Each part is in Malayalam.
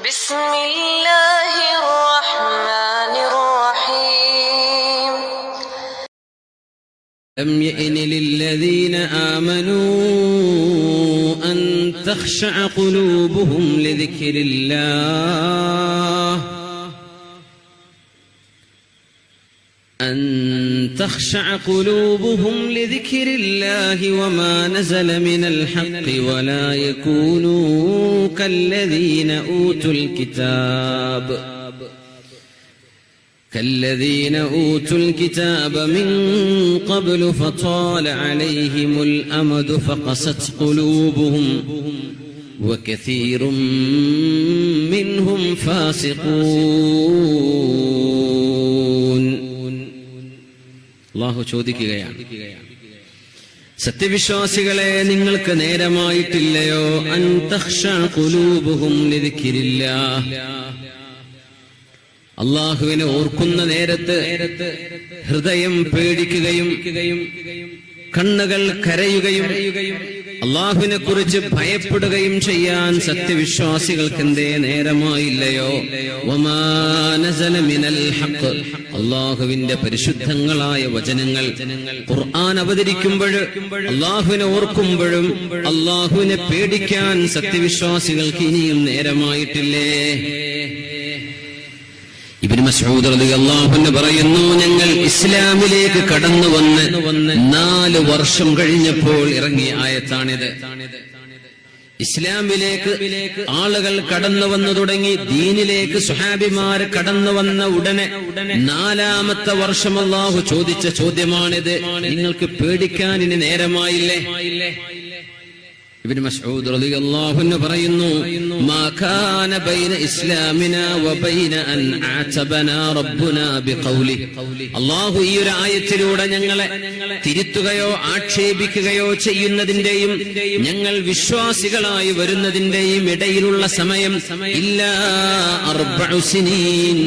بسم الله الرحمن الرحيم. لم يئن للذين آمنوا أن تخشع قلوبهم لذكر الله؟ أن تخشع قلوبهم لذكر الله وما نزل من الحق ولا يكونوا كالذين أوتوا الكتاب كالذين أوتوا الكتاب من قبل فطال عليهم الأمد فقست قلوبهم وكثير منهم فاسقون അള്ളാഹു ചോദിക്കുകയാണ്. സത്യവിശ്വാസികളെ നിങ്ങൾക്ക് നേരമായിട്ടില്ലയോ? അള്ളാഹുവിനെ ഓർക്കുന്ന നേരത്ത് ഹൃദയം പേടിക്കുകയും കണ്ണുകൾ കരയുകയും അള്ളാഹുവിനെ കുറിച്ച് ഭയപ്പെടുകയും ചെയ്യാൻ സത്യവിശ്വാസികൾക്ക് എന്തേ നേരമായില്ലയോ. അള്ളാഹുവിന്റെ പരിശുദ്ധങ്ങളായ വചനങ്ങൾ ഖുർആൻ അവതരിക്കുമ്പോൾ അള്ളാഹുവിനെ ഓർക്കുമ്പോഴും അള്ളാഹുവിനെ പേടിക്കാൻ സത്യവിശ്വാസികൾക്ക് ഇനിയും നേരമായിട്ടില്ലേ പറയുന്നു ഞങ്ങൾ ഇസ്ലാമിലേക്ക് കടന്നു വന്ന് നാല് വർഷം കഴിഞ്ഞപ്പോൾ ഇറങ്ങിയ ആയത്താണിത്. ഇസ്ലാമിലേക്ക് ആളുകൾ കടന്നു വന്നു തുടങ്ങി ദീനിലേക്ക് സുഹാബിമാർ കടന്നു വന്ന ഉടനെ നാലാമത്തെ വർഷം അള്ളാഹു ചോദിച്ച ചോദ്യമാണിത്. നിങ്ങൾക്ക് പേടിക്കാൻ ഇനി നേരമായില്ലേ? ഇബ്നു മസ്ഊദ് റളിയല്ലാഹു അൻഹു പറയുന്നു മാ ബൈന ഇസ്ലാമിന വബൈന അൻ ആതബന റബ്ബുന ബിഖൗലി. അല്ലാഹു ഈ ഒരു ഞങ്ങളെ തിരുത്തുകയോ ആക്ഷേപിക്കുകയോ ചെയ്യുന്നതിന്റെയും ഞങ്ങൾ വിശ്വാസികളായി വരുന്നതിന്റെയും ഇടയിലുള്ള സമയം ഇല്ല അർബഉ സിനീൻ.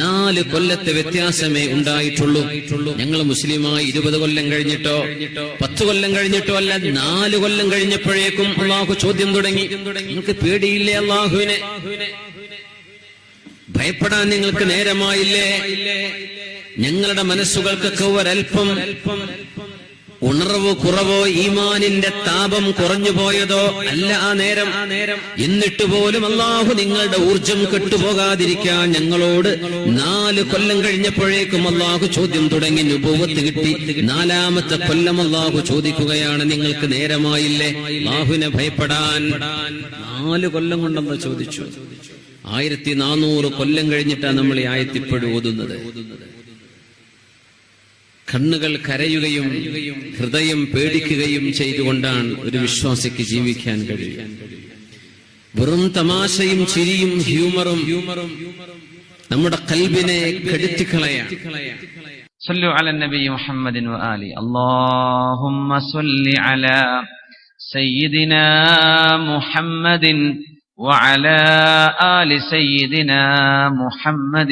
നാല് കൊല്ലത്തെ വ്യത്യാസമേ ഉണ്ടായിട്ടുള്ളൂ. ഞങ്ങൾ മുസ്ലിമായി ഇരുപത് കൊല്ലം കഴിഞ്ഞിട്ടോ പത്ത് കൊല്ലം കഴിഞ്ഞിട്ടോ അല്ല നാല് കൊല്ലം കഴിഞ്ഞപ്പോഴേക്കും അള്ളാഹു ചോദ്യം തുടങ്ങി. നിങ്ങൾക്ക് പേടിയില്ലേ അള്ളാഹുവിനെ? ഭയപ്പെടാൻ നിങ്ങൾക്ക് നേരമായില്ലേ? ഞങ്ങളുടെ മനസ്സുകൾക്കൊക്കെ ഒരൽപ്പം. ഉണർവ് കുറവോ ഈമാനിന്റെ താപം കുറഞ്ഞു പോയതോ അല്ല ആ നേരം. എന്നിട്ട് പോലും അള്ളാഹു നിങ്ങളുടെ ഊർജം കെട്ടുപോകാതിരിക്കാൻ ഞങ്ങളോട് നാല് കൊല്ലം കഴിഞ്ഞപ്പോഴേക്കും അള്ളാഹു ചോദ്യം തുടങ്ങി നുപൂവത്ത് കിട്ടി. നാലാമത്തെ കൊല്ലം അള്ളാഹു ചോദിക്കുകയാണ് നിങ്ങൾക്ക് നേരമായില്ലേ? അള്ളാഹുവിനെ ഭയപ്പെടാൻ. നാല് കൊല്ലം കൊണ്ടെന്ന് ചോദിച്ചു? ആയിരത്തി നാനൂറ് കൊല്ലം കഴിഞ്ഞിട്ടാണ് നമ്മൾ ഈ ആയത്തിപ്പോഴും ഓതുന്നത്. കണ്ണുകൾ കരയുകയും ഹൃദയം പേടിക്കുകയും ചെയ്തുകൊണ്ടാണ് ഒരു വിശ്വാസിക്ക് ജീവിക്കാൻ കഴിയുക വെറും തമാശയും ചിരിയും ഹ്യൂമറും നമ്മുടെ കൽബിനെ കെടുത്തിക്കളയാ صلوا على النبي محمد وآله اللهم صل على سيدنا محمد وعلى آل سيدنا محمد